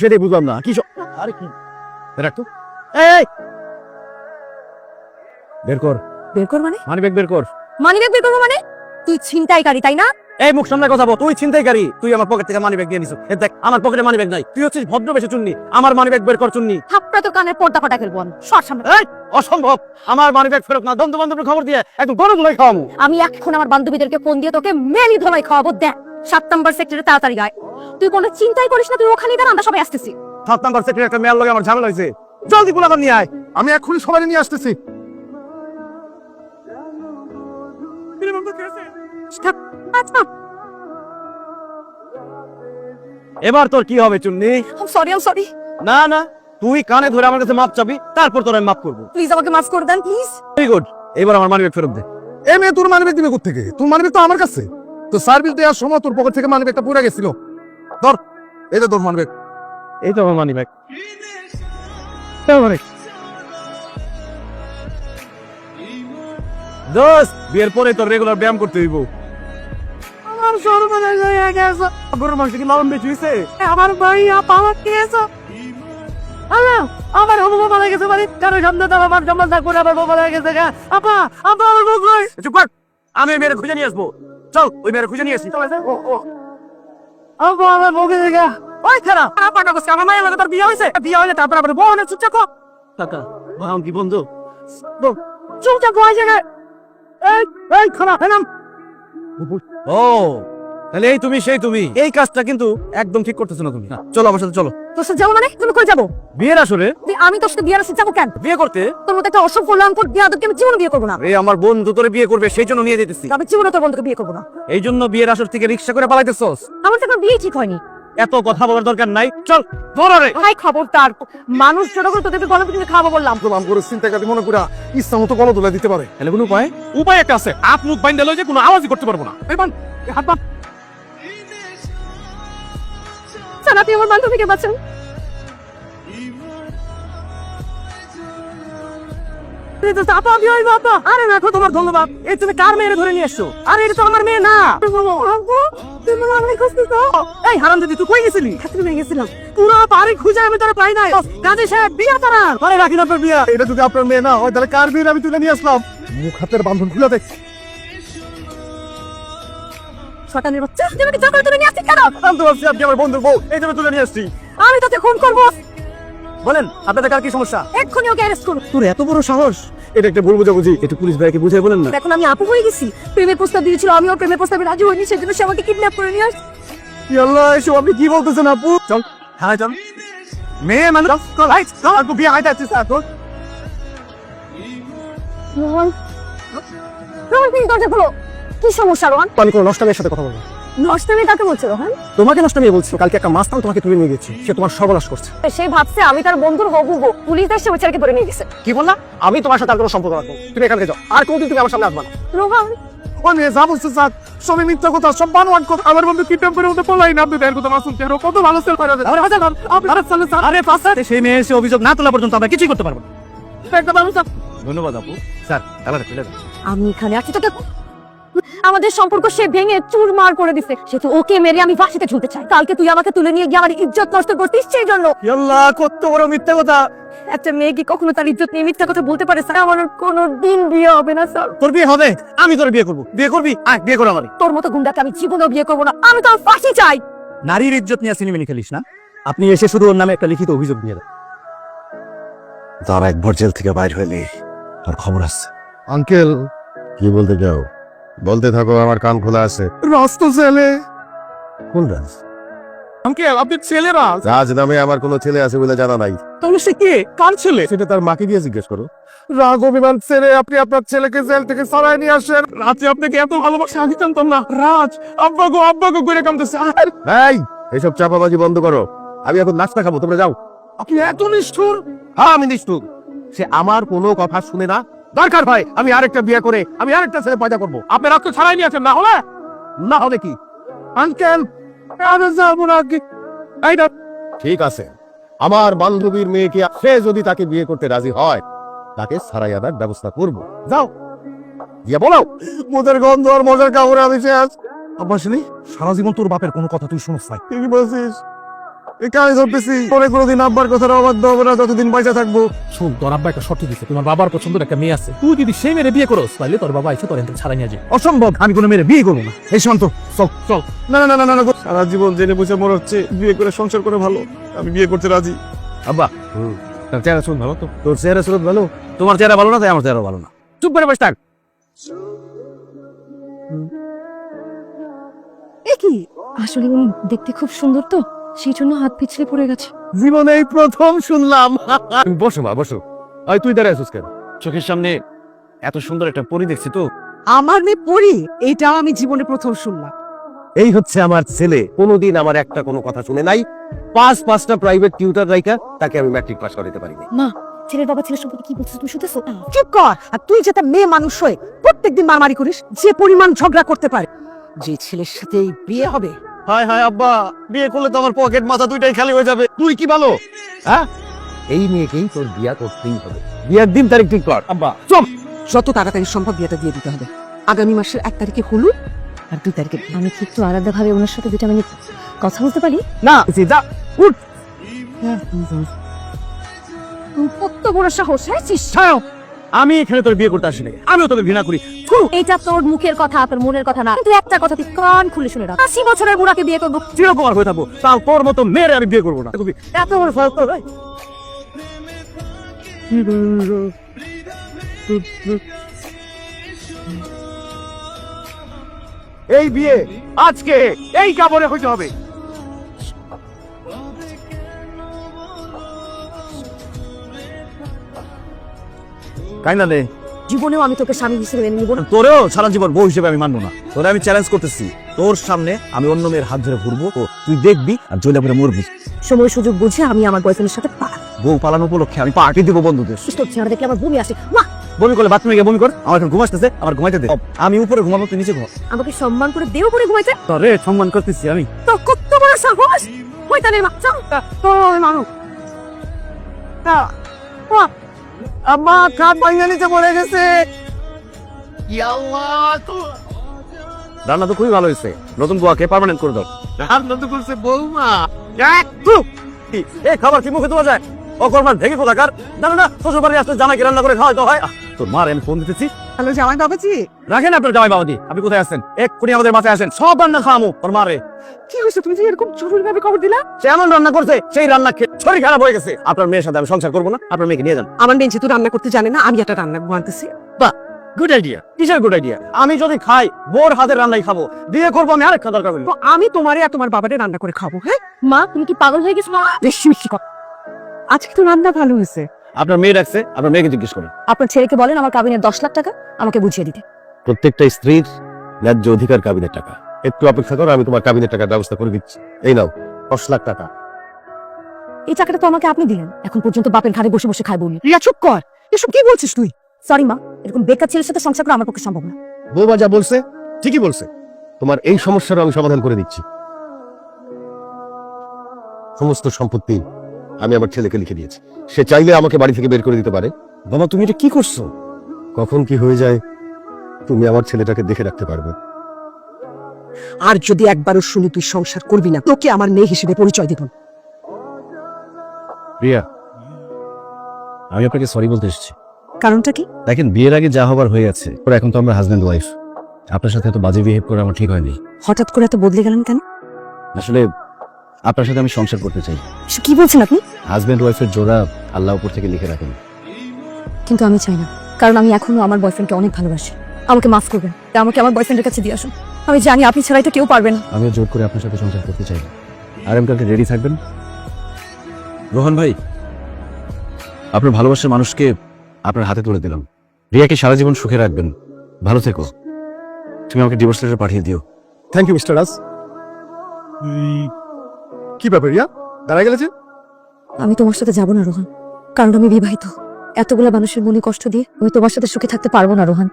সেটাই বুঝলাম না? কি আরে কি? রাখ তো। এই বের কর। বের কর মানে? মানি ব্যাগ বের কর। মানি ব্যাগ বের করব মানে? তুই ছিনতাইকারী তাই না? এই মুখ সামনে কথা বল। তুই ছিনতাইকারী। তুই আমার পকেট থেকে মানি ব্যাগ দিয়ে নিছো দেখ আমার পকেটে মানি ব্যাগ নাই। তুই হচ্ছিস ভদ্র বেশে চুন্নি। আমার মানি ব্যাগ বের কর চুন্নি। থাপড়া তোর কানের পর্দা ফাটা সর সামনে। এই অসম্ভব। আমার মানি ব্যাগ ফেরত না। বন্ধু বান্ধবের খবর দিয়ে একদম গরম ধুলাই খাওয়ামু আমি এখন আমার বান্ধবীদেরকে ফোন দিয়ে তোকে মেলি ধোলাই খাওয়াবো দেখ। সাত নম্বর সেক্টরে তাড়াতাড়ি তুই কোনো চিন্তাই করিস না তুই ওখানেই দাঁড়া আমরা সবাই আসতেছি। সাত নাম্বার সেক্টরে একটা মেয়ার লগে আমার ঝামেলা হয়েছে। জলদি নিয়ে আয়। আমি এক্ষুনি সবাই নিয়ে আসতেছি। এবার তোর কি হবে চুন্নি? সরি সরি না না তুই কানে ধরে আমার কাছে মাপ চাবি তারপর তোর আমি মাপ করব। প্লিজ আমাকে মাফ করে দেন প্লিজ ভেরি গুড এবার আমার মানি ব্যাগ ফেরত দে। এ মেয়ে তোর মানিব্যাগ দিবে কোথেকে তোর মানিব্যাগ তো আমার কাছে। তো সার্ভিস দেওয়ার সময় তোর পকেট থেকে মানিব্যাগটা পড়ে গেছিল। ধর এই যে তোর মানিব্যাগ এই তো আমার মানি ব্যাগ দোস্ত বিয়ের পরে তোর রেগুলার ব্যায়াম করতে হইব। আমার সর্বনাশ হয়ে গেছে। গরুর মাংস কি লবণ বেশি হয়েছে আমার ভাই পাওয়া খেয়েছে। আল্লাহ আমার হবু বাবা লাগে গেছে মানে কারও সামনে তো আমার সম্মান থাকব না আমার বাবা লাগে গেছে আপা আপা আমার চুপ কর আমি মেরে খুঁজে নিয়ে আসব। চল ওই মেয়ের খুঁজে নিয়ে আসি। আমার দেখে। ওই খারাপ আপাটা কইছে আমার মায়ের লাগে তার বিয়ে হয়েছে? বিয়ে হয়েছে তারপর আবার বউ অনেক কর কাকা ভাম কি বন্ধু? চুপচাপ বয় জায়গায়। এই এই এনাম। ও তাহলে এই তুমি সেই তুমি। এই কাজটা কিন্তু একদম ঠিক করতেছো না তুমি। চলো আমার সাথে চলো। তোর সাথে যাব মানে? তুমি কই যাব? বিয়ের আসলে আমি তোর সাথে বিয়ার সাথে যাব কেন? বিয়ে করতে? তোর মতো একটা অসভ্য বিয়ে আদরকে আমি জীবনে বিয়ে করব না। এই আমার বন্ধু তোরে বিয়ে করবে সেই জন্য নিয়ে যেতেছি। আমি জীবনে তোর বন্ধুকে বিয়ে করব না। এই জন্য বিয়ের আসর থেকে রিক্সা করে পালাইতেছস। আমার তো এখন বিয়ে ঠিক হয়নি। এত কথা বলার দরকার নাই। চল ধরে ভাই খবরদার। মানুষ ছোট করে তোদেরকে কিনে খাওয়াবো বললাম। করে চিন্তা কাটি মনে করা ইচ্ছা মতো গলা তুলে দিতে পারে। তাহলে কোনো উপায়? উপায় একটা আছে। হাত মুখ বাইন্দা লই যে কোনো আওয়াজই করতে পারব না। এই হাত বান। আপনি আমার বান্ধবীকে বাঁচান। এই তো চাপা বিয়ে হইবো আরে দেখো তোমার ধন্যবাদ। এই তুমি কার মেয়েরে ধরে নিয়ে এসছো? আরে এটা তো আমার মেয়ে না। তুমি আমাকে খুঁজতেছো এই হারাম দিদি তুই কই গেছিলি? খাতুন গেছিলাম। পুরো বাড়ি খুঁজে আমি তোরা পাই নাই। কাজে সাহেব বিয়ে তারা আরে রাখি না আপনার বিয়া। এটা যদি আপনার মেয়ে না হয় তাহলে কার বিয়ে আমি তুলে নিয়ে আসলাম? মুখ হাতের বান্ধন খুলে দেখ। শটানের বাচ্চা তুমি আমাকে চাকরি তুলে নিয়ে আসছিস কেন? জানতে পারছি আপনি আমার বন্ধুর বউ এই জন্য তুলে নিয়ে আসছি। আমি তোকে খুন করব। বলেন আপনাদের কার কি সমস্যা? এক্ষুনি ওকে অ্যারেস্ট করব তোর এত বড় সাহস। এটা একটা ভুল বুঝাবুঝি একটু পুলিশ ভাইকে বুঝাই বলেন না। এখন আমি আপু হয়ে গেছি। প্রেমের প্রস্তাব দিয়েছিল আমি ওর প্রেমের প্রস্তাবে রাজি হইনি সেজন্য সে আমাকে কিডন্যাপ করে নিয়ে আসছে। আল্লাহ এসব আপনি কি বলতেছেন আপু? চল। হ্যাঁ চল। মেয়ে মানুষ চল হাই চল আপু বিয়ে হাইতে আসছিস তোর রোহন রোহন প্লিজ দরজা খোলো। কি সমস্যা রোহন? আমি কোনো নষ্ট মেয়ের সাথে কথা বলব না। নষ্ট আমি কাকে বলছো রোহন? তোমাকে নষ্ট মেয়ে বলছি। কালকে একটা মাস্তান তোমাকে তুলে নিয়ে গেছে। সে তোমার সর্বনাশ করছে। সে ভাবছে আমি তার বন্ধুর হবু গো। পুলিশ এসে ওই ছেলেকে ধরে নিয়ে গেছে। কি বললা? আমি তোমার সাথে আর কোনো সম্পর্ক রাখব তুমি এখান থেকে যাও। আর কোনদিন তুমি আমার সামনে আসবা না। রোহন? ও মেয়ে যা বলছে স্যার সবই মিথ্যা কথা সব বানোয়ান কথা। আমার বন্ধু কিডন্যাপ করে ওদের পলাই না আপনি দেন কথা মাসুল চেহারা। কত ভালো সেল করে আরে হাজার বার, আরে সালে স্যার, আরে পাঁচ সেই মেয়ে এসে অভিযোগ না তোলা পর্যন্ত আমরা কিছুই করতে পারব না। ধন্যবাদ আপু। স্যার তাহলে আমি এখানে আছি তোকে আমাদের সম্পর্ক সে ভেঙে চুরমার করে দিছে। সে তো ওকে মেরে আমি ফাঁসিতে ঝুলতে চাই। কালকে তুই আমাকে তুলে নিয়ে গিয়ে আমার ইজ্জত নষ্ট করতিস সেই জন্য। আল্লাহ কত বড় মিথ্যা কথা। একটা মেয়ে কি কখনো তার ইজ্জত নিয়ে মিথ্যা কথা বলতে পারে? স্যার আমার কোনো দিন বিয়ে হবে না স্যার। তোর বিয়ে হবে? আমি তোর বিয়ে করব। বিয়ে করবি? আয় বিয়ে করো আমারই তোর মতো গুন্ডাকে আমি জীবনেও বিয়ে করব না। আমি তো ফাঁসি চাই। নারীর ইজ্জত নিয়ে সিনেমিনি খেলিস না? আপনি এসে শুধু ওর নামে একটা লিখিত অভিযোগ নিয়ে দেন তার একবার জেল থেকে বাইর হইলে তার খবর আছে। আঙ্কেল। কি বলতে যাও বলতে থাকো আমার কান খোলা আছে। রাস্ত ছেলে। কোন রাজ? আঙ্কেল আপনি ছেলেরা রাজ? নামে আমার কোনো ছেলে আছে বলে জানা নাই। তাহলে সে কে? কার ছেলে? সেটা তার মাকে গিয়ে জিজ্ঞেস করো। রাগ অভিমান ছেড়ে আপনি আপনার ছেলেকে জেল থেকে সরাই নিয়ে আসেন। রাতে আপনাকে এত ভালোবাসা আমি জানতাম না। রাজ আব্বা গো আব্বা গো করে কামতেছে আর এই এইসব চাপাবাজি বন্ধ করো। আমি এখন নাস্তা খাব তোমরা যাও। আপনি এত নিষ্ঠুর। হ্যাঁ আমি নিষ্ঠুর। সে আমার কোনো কথা শুনে না দরকার ভাই আমি আরেকটা বিয়ে করে আমি আরেকটা ছেলে পয়দা করব। আপনি রক্ত ছাড়াই নিয়েছেন না হলে? না হলে কি? আঙ্কেল ঠিক আছে। আমার বান্ধবীর মেয়েকে সে যদি তাকে বিয়ে করতে রাজি হয় তাকে সারাই আনার ব্যবস্থা করব। যাও। গিয়ে বলো। মোদের গন্ধ আর মজার কাপড়ে আমি শেষ আব্বা শুনি সারা জীবন তোর বাপের কোনো কথা তুই শুনস নাই। কি বলছিস। পরে কোনোদিন আব্বার কথা অবাধ্য হবে না যতদিন পয়সা থাকব। শোন তোর আব্বা একটা শর্ত দিছে তোমার বাবার পছন্দের একটা মেয়ে আছে। তুই যদি সেই মেয়ের বিয়ে করস তাহলে তোর বাবা এসে তোর ছাড়াই নিয়ে যাবে। অসম্ভব আমি কোনো মেয়ের বিয়ে করব না। এই সীমান্ত চল চল। না না না না না না সারা জীবন জেনে বুঝে মনে হচ্ছে বিয়ে করে সংসার করে ভালো আমি বিয়ে করতে রাজি। আব্বা তার চেহারা শুন ভালো তো? তোর চেহারা সুরত ভালো? তোমার চেহারা ভালো না তাই আমার চেহারা ভালো না। চুপ করে বসে থাক। এ কি? আসলে দেখতে খুব সুন্দর তো। সেই জন্য হাত পিছলে পড়ে গেছে। জীবনে এই প্রথম শুনলাম। বসো মা বসো। আয় তুই দাঁড়ায় আছিস কেন? চোখের সামনে এত সুন্দর একটা পরি দেখছি তো। আমার মেয়ে পড়ি এটাও আমি জীবনে প্রথম শুনলাম। এই হচ্ছে আমার ছেলে। কোনোদিন আমার একটা কোনো কথা শুনে নাই। পাঁচ পাঁচটা প্রাইভেট টিউটার রাইকা তাকে আমি ম্যাট্রিক পাস করাতে পারিনি। মা ছেলের বাবা ছেলের সম্পর্কে কি বলছিস তুমি শুনতেছো? চুপ কর। আর তুই যেটা মেয়ে মানুষ হয়ে প্রত্যেকদিন মারামারি করিস যে পরিমাণ ঝগড়া করতে পারে যে ছেলের সাথে এই বিয়ে হবে হায় হায় আব্বা বিয়ে করলে তো আমার পকেট মাথা দুইটাই খালি হয়ে যাবে। তুই কি ভালো? হ্যাঁ? এই মেয়েকেই তোর বিয়া করতেই হবে। বিয়ার দিন তারিখ ঠিক কর। আব্বা যত তাড়াতাড়ি সম্ভব বিয়েটা দিয়ে দিতে হবে। আগামী মাসের এক তারিখে হলুদ আর দুই তারিখে আমি কি একটু আলাদা ভাবে ওনার সাথে দুটা মিনিট কথা বলতে পারি? না যা উঠ! কত বড় সাহস হ্যাঁ আমি এখানে তোর বিয়ে করতে আসিনি। আমিও তোকে ঘৃণা করি। এটা তোর মুখের কথা তোর মনের কথা না। কিন্তু একটা কথা তুই কান খুলে শুনে রাখ। আশি বছরের বুড়াকে বিয়ে করব। চিরকুমার হয়ে থাকব। তাও তোর মতো মেয়েরে আমি বিয়ে করব না। তুমি এত বড় তোর ভাই। এই বিয়ে আজকে এই কাপড়ে হইতে হবে। জীবনেও আমি তোকে স্বামী হিসেবে মেনে নিব না তোরেও সারা জীবন বউ হিসেবে আমি মানবো না তোরে আমি চ্যালেঞ্জ করতেছি তোর সামনে আমি অন্য মেয়ের হাত ধরে ঘুরবো ও তুই দেখবি আর জয়লা করে মরবি সময় সুযোগ বুঝে আমি আমার বয়ফ্রেন্ডের সাথে পার বউ পালানো উপলক্ষে আমি পার্টি দিব বন্ধুদের সুস্থ চেহারা দেখলে আমার বমি আসে বমি করলে বাথরুমে গিয়ে বমি কর আমার এখন ঘুম আসতেছে আমার ঘুমাইতে দে আমি উপরে ঘুমাবো তুই নিচে ঘুমা আমাকে সম্মান করে দেও করে ঘুমাইতে তোরে সম্মান করতেছি আমি তো কত বড় সাহস হইতানের বাচ্চা মানুষ আম্মা কাঠ ভাঙিয়ে নিচে পড়ে গেছে। রান্না তো খুবই ভালো হয়েছে। নতুন বুয়াকে পার্মানেন্ট করে দাও। রান্না তো করছে বৌমা। এ খাবার কি মুখে দেওয়া যায়? অকর্মার ভেঙে কোথাকার না না শ্বশুর বাড়ি আসলে জামাইকে রান্না করে খাওয়াই তো হয় তোর মার আমি ফোন দিতেছি। হ্যালো জামাই বাবাজি? রাখেন আপনার জামাই বাবাদি আপনি কোথায় আছেন? এক্ষুনি আমাদের মাথায় আসেন সব রান্না খাওয়ামো মারে। কি হয়েছে তুমি যে এরকম জরুরি ভাবে খবর দিলা? সে এমন রান্না করছে সেই রান্না খেয়ে শরীর খারাপ হয়ে গেছে। আপনার মেয়ের সাথে আমি সংসার করব না আপনার মেয়েকে নিয়ে যান। আমার মেয়ে যেহেতু রান্না করতে জানে না আমি একটা রান্না আনতেছি গুড আইডিয়া কিসের গুড আইডিয়া আমি যদি খাই বোর হাতের রান্নাই খাব। দিয়ে করব আমি আরেক দরকার হইল। আমি তোমারে আর তোমার বাবারে রান্না করে খাব হ্যাঁ? মা তুমি কি পাগল হয়ে গেছো? বেশি আজকে তো রান্না ভালো হয়েছে। আপনার মেয়ে রাখছে আপনার মেয়েকে জিজ্ঞেস করেন। আপনার ছেলেকে বলেন আমার কাবিনের দশ লাখ টাকা আমাকে বুঝিয়ে দিতে। প্রত্যেকটা স্ত্রীর ন্যায্য অধিকার কাবিনের টাকা। একটু অপেক্ষা করো আমি তোমার কাবিনের টাকার ব্যবস্থা করে দিচ্ছি। এই নাও দশ লাখ টাকা। এই টাকাটা তো আমাকে আপনি দিলেন। এখন পর্যন্ত বাপের ঘাড়ে বসে বসে খাই বলি রিয়া চুপ কর। এসব কি বলছিস তুই? সরি মা এরকম বেকার ছেলের সাথে সংসার করা আমার পক্ষে সম্ভব না। বৌমা যা বলছে ঠিকই বলছে। তোমার এই সমস্যার আমি সমাধান করে দিচ্ছি। সমস্ত সম্পত্তি আমি আমার ছেলেকে লিখে দিয়েছি। সে চাইলে আমাকে বাড়ি থেকে বের করে দিতে পারে। বাবা তুমি এটা কি করছ? কখন কি হয়ে যায় তুমি আমার ছেলেটাকে দেখে রাখতে পারবে। আর যদি একবারও শুনি তুই সংসার করবি না তোকে আমার মেয়ে হিসেবে পরিচয় দেব রিয়া আমি আপনাকে সরি বলতে এসেছি। কারণটা কি? দেখেন বিয়ের আগে যা হবার হয়ে গেছে ওরা এখন তো আমরা হাজব্যান্ড ওয়াইফ আপনার সাথে এত বাজে বিহেভ করে আমার ঠিক হয়নি। হঠাৎ করে এত বদলে গেলেন কেন? আসলে আপনার সাথে আমি সংসার করতে চাই। এসব কি বলছেন আপনি? হাজব্যান্ড ওয়াইফের জোড়া আল্লাহ উপর থেকে লিখে রাখেন। কিন্তু আমি চাই না কারণ আমি এখনও আমার বয়ফ্রেন্ডকে অনেক ভালোবাসি। আমাকে মাফ করবেন আমাকে আমার বয়ফ্রেন্ডের কাছে দিয়ে আসুন। আমি জানি আপনি ছাড়া এটা কেউ পারবেন না। আমিও জোর করে আপনার সাথে সংসার করতে চাই। আর এম কালকে রেডি থাকবেন? রোহন ভাই আপনার ভালোবাসার মানুষকে আপনার হাতে তুলে দিলাম। রিয়াকে সারা জীবন সুখে রাখবেন। ভালো থেকো। তুমি আমাকে ডিভোর্স লেটার পাঠিয়ে দিও। থ্যাংক ইউ মিস্টার রাজ কি ব্যাপার, রিয়া? দাঁড়ায় গেলে আমি তোমার সাথে যাব না, রোহান। কারণ আমি বিবাহিত। এতগুলা মানুষের মনে কষ্ট দিয়ে আমি তোমার সাথে সুখে থাকতে পারব না, রোহন।